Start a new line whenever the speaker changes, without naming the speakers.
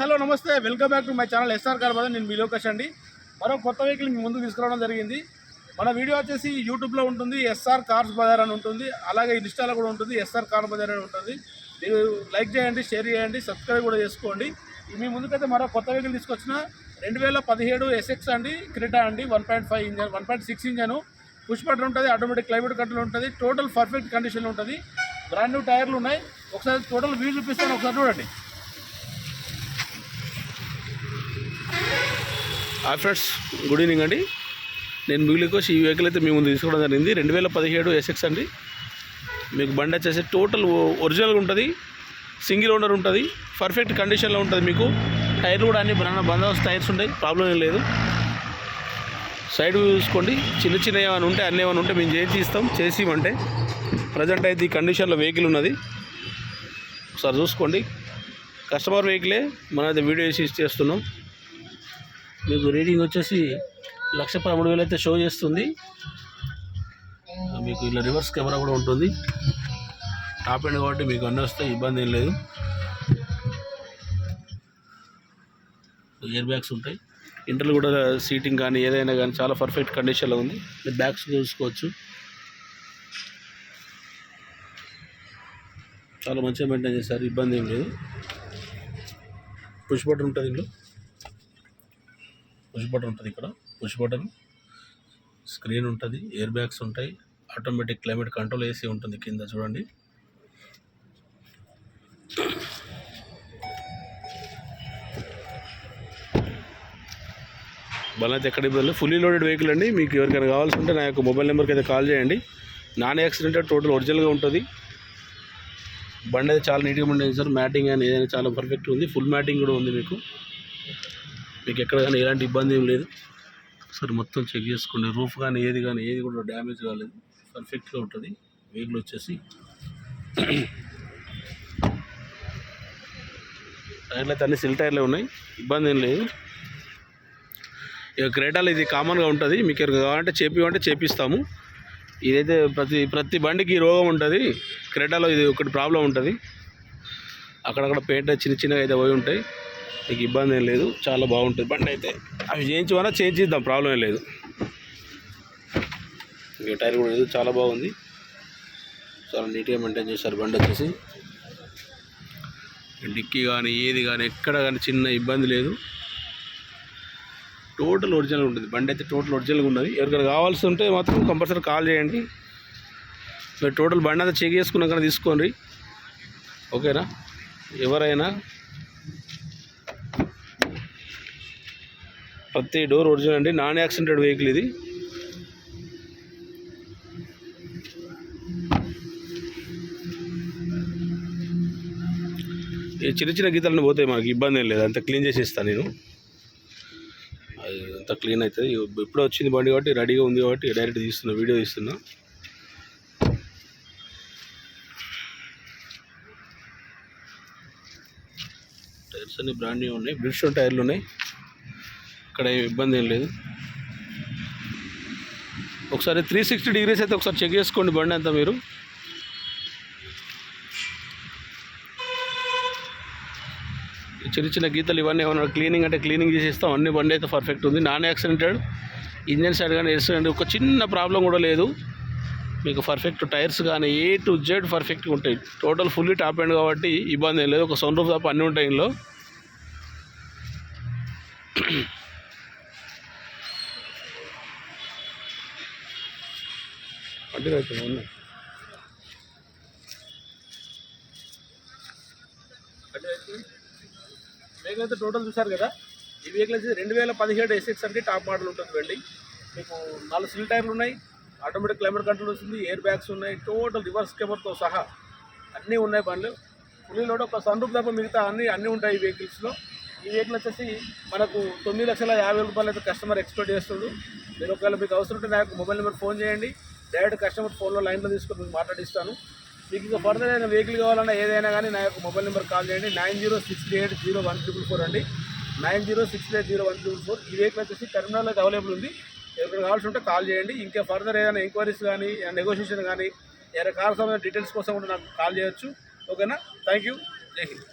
Hello నమస్తే. Welcome back to my channel S R car Bazaar నేను మీ లోకేష్ అండి. మరో కొత్త వెహికల్ మీ ముందు తీసుకురావడం జరిగింది. మన వీడియో వచ్చేసి యూట్యూబ్లో ఉంటుంది. ఎస్ఆర్ కార్స్ బజార్ అని ఉంటుంది. అలాగే ఇన్స్టాలో కూడా ఉంటుంది. ఎస్ఆర్ కార్ బజార్ అని ఉంటుంది. మీరు లైక్ చేయండి షేర్ చేయండి సబ్స్క్రైబ్ కూడా చేసుకోండి. మీ ముందుకైతే మరో కొత్త వెహికల్ తీసుకొచ్చిన రెండు వేల పదిహేడు ఎస్ఎక్స్ అండి. క్రిటా అండి. One point five engine one point six engine. Push button ఉంటుంది. ఆటోమేటిక్ క్లైమేట్ కంట్రోల్ ఉంటుంది. టోటల్ పర్ఫెక్ట్ కండిషన్లో ఉంటుంది. బ్రాండ్ న్యూ టైర్లు ఉన్నాయి. ఒకసారి టోటల్ వ్యూ చూపిస్తాను. ఒకసారి చూడండి.
హాయ్ ఫ్రెండ్స్ గుడ్ ఈవినింగ్ అండి. నేను మిగిలికోసి ఈ వెహికల్ అయితే మీ ముందు తీసుకోవడం జరిగింది. రెండు వేల పదిహేడు ఎస్ఎక్స్ అండి. మీకు బండి వచ్చేసి టోటల్ ఒరిజినల్గా ఉంటుంది సింగిల్ ఓనర్ ఉంటుంది పర్ఫెక్ట్ కండిషన్లో ఉంటుంది మీకు. టైర్లు కూడా అన్ని బ్రాండ్ బందోబస్తు టైర్స్ ఉంటాయి ప్రాబ్లం ఏం లేదు. సైడ్ చూసుకోండి. చిన్న చిన్న ఏమైనా ఉంటే అన్నీ ఏమైనా ఉంటే మేము చేసి ఇస్తాం చేసి ఇవ్వంటే. ప్రజెంట్ అయితే ఈ కండిషన్లో వెహికల్ ఉన్నది. ఒకసారి చూసుకోండి. కస్టమర్ వెహికలే మనది అయితే వీడియో వేసి చేస్తున్నాం మీకు రీడింగ్ వచ్చేసి లక్ష పదమూడు వేలు అయితే షో చేస్తుంది. మీకు ఇలా రివర్స్ కెమెరా కూడా ఉంటుంది. టాప్ ఎండ్ కాబట్టి మీకు అన్నీ వస్తే ఇబ్బంది ఏం లేదు. ఇయర్ బ్యాగ్స్ ఉంటాయి. ఇంటర్లు కూడా సీటింగ్ కానీ ఏదైనా కానీ చాలా పర్ఫెక్ట్ కండిషన్లో ఉంది. మీరు బ్యాగ్స్ చూసుకోవచ్చు. చాలా మంచిగా మెయింటైన్ చేశారు ఇబ్బంది ఏం లేదు. పుష్ బటన్ ఉంటుంది ఇందులో. పుష్ బటన్ ఉంటుంది ఇక్కడ. పుష్ బటన్ స్క్రీన్ ఉంటుంది ఎయిర్ బ్యాగ్స్ ఉంటాయి ఆటోమేటిక్ క్లైమేట్ కంట్రోల్ ఏసీ ఉంటుంది కింద చూడండి. బలైతే ఎక్కడ ఇబ్బంది ఫుల్లీ లోడెడ్ వెహికల్ అండి. మీకు ఎవరికైనా కావాల్సి ఉంటే నా యొక్క మొబైల్ నెంబర్కి అయితే కాల్ చేయండి. నాన్ యాక్సిడెంట్ టోటల్ ఒరిజినల్గా ఉంటుంది. బండి అయితే చాలా నీట్గా ఉండేది సార్. మ్యాటింగ్ అని ఏదైనా చాలా పర్ఫెక్ట్ ఉంది. ఫుల్ మ్యాటింగ్ కూడా ఉంది మీకు. మీకు ఎక్కడ కానీ ఎలాంటి ఇబ్బంది ఏం లేదు. ఒకసారి మొత్తం చెక్ చేసుకోండి. రూఫ్ కానీ ఏది కానీ ఏది కూడా డ్యామేజ్ కాలేదు. పర్ఫెక్ట్గా ఉంటుంది. వెహికల్ వచ్చేసి. టైర్లు అయితే అన్ని సిల్ టైర్లే ఉన్నాయి. ఇబ్బంది ఏం లేదు. ఇక క్రేటాలు ఇది కామన్గా ఉంటుంది. మీకు ఎక్కడ కావాలంటే చేపివంటే చేపిస్తాము. ఇదైతే ప్రతి ప్రతి బండికి రోగం ఉంటుంది. క్రేటాలో ఇది ఒకటి ప్రాబ్లం ఉంటుంది. అక్కడక్కడ పేట చిన్న చిన్నగా అయితే పోయి ఉంటాయి. మీకు ఇబ్బంది ఏం లేదు చాలా బాగుంటుంది. బండి అయితే అవి చేయించమన్నా చేయించిద్దాం ప్రాబ్లం ఏం లేదు. ఇంకా టైర్ కూడా లేదు చాలా బాగుంది. చాలా నీట్గా మెయింటైన్ చేశారు బండి వచ్చేసి. డిక్కీ కానీ ఏది కానీ ఎక్కడ కానీ చిన్న ఇబ్బంది లేదు. టోటల్ ఒరిజినల్ ఉంటుంది. బండి అయితే టోటల్ ఒరిజినల్గా ఉన్నది. ఎవరికైనా కావాల్సి ఉంటే మాత్రం కంపల్సరీ కాల్ చేయండి. మీరు టోటల్ బండి అంతా చెక్ చేసుకున్నాక తీసుకోండి. ఓకేనా ఎవరైనా ప్రతి డోర్ ఒరిజినల్ అండి. నాన్ యాక్సిడెంటెడ్ వెహికల్ ఇది. ఈ చిన్న చిన్న గీతలను పోతాయి మనకి ఇబ్బంది ఏం లేదు. అంత క్లీన్ చేసి ఇస్తాను నేను. అది అంత క్లీన్ అవుతుంది. ఇప్పుడు వచ్చింది బండి కాబట్టి రెడీగా ఉంది కాబట్టి డైరెక్ట్ తీస్తున్నా వీడియో తీస్తున్నా. టైర్స్ అన్ని బ్రాండ్ న్యూ ఉన్నాయి. బ్రిడ్స్టోన్ టైర్లు ఉన్నాయి. ఇక్కడ ఏం ఇబ్బంది ఏం లేదు. ఒకసారి త్రీ సిక్స్టీ డిగ్రీస్ అయితే ఒకసారి చెక్ చేసుకోండి బండి అంతా మీరు. చిన్న చిన్న గీతలు ఇవన్నీ ఏమన్నా క్లీనింగ్ అంటే క్లీనింగ్ చేసి ఇస్తాం అన్ని బండి అయితే పర్ఫెక్ట్ ఉంది. నాన్ యాక్సిడెంటెడ్ ఇంజన్ సైడ్ కానీ యాక్సిడెంట్ ఒక చిన్న ప్రాబ్లం కూడా లేదు. మీకు పర్ఫెక్ట్ టైర్స్ కానీ ఏ టు జెడ్ పర్ఫెక్ట్గా ఉంటాయి. టోటల్ ఫుల్లీ టాప్ ఎండ్ కాబట్టి ఇబ్బంది ఏం లేదు. ఒక సౌండ్ రూఫ్ తప్ప అన్నీ ఉంటాయి ఇందులో. అంటే ఉన్నాయి
వెహికల్ అయితే టోటల్ చూసారు కదా? ఈ వెహికల్ వచ్చి రెండు వేల పదిహేడు ఎస్ఎక్స్ అంటే టాప్ మోడల్ ఉంటుంది వెళ్ళి మీకు నాలుగు సిల్ టైర్లు ఉన్నాయి ఆటోమేటిక్ క్లైమేట్ కంట్రోల్ వస్తుంది ఎయిర్ బ్యాగ్స్ ఉన్నాయి టోటల్ రివర్స్ కెమెరాతో సహా అన్నీ ఉన్నాయి బండ్లు. పులిలో ఒక సన్ రూప్ తప్ప మిగతా అన్నీ అన్నీ ఉంటాయి ఈ వెహికల్స్లో ఈ వెహికల్ వచ్చేసి మనకు తొమ్మిది లక్షల యాభై రూపాయలు అయితే కస్టమర్ ఎక్స్పెక్ట్ చేస్తుంది మీరు ఒకవేళ మీకు అవసరం ఉంటే నాకు మొబైల్ నెంబర్ ఫోన్ చేయండి. డైరెక్ట్ కస్టమర్ ఫోన్లో లైన్లో తీసుకొని మీకు మాట్లాడిస్తాను. మీకు ఇంకా ఫర్దర్ ఏదైనా వెహికల్ కావాలన్నా ఏదైనా కానీ నా యొక్క మొబైల్ నెంబర్ కాల్ చేయండి. Nine zero six eight zero one triple four అండి. Nine zero six eight zero one triple four. ఈ వెహికల్ వచ్చేసి టెర్మినల్ అయితే అవైలబుల్ ఉంది. ఎవరికి కావాల్సి ఉంటే కాల్ చేయండి. ఇంకా ఫర్దర్ ఏదైనా ఎంక్వైరీస్ కానీ నెగోషియేషన్ కానీ ఏదైనా కాల్ డీటెయిల్స్ కోసం కూడా నాకు కాల్ చేయొచ్చు. ఓకేనా థ్యాంక్ యూ జై హింద్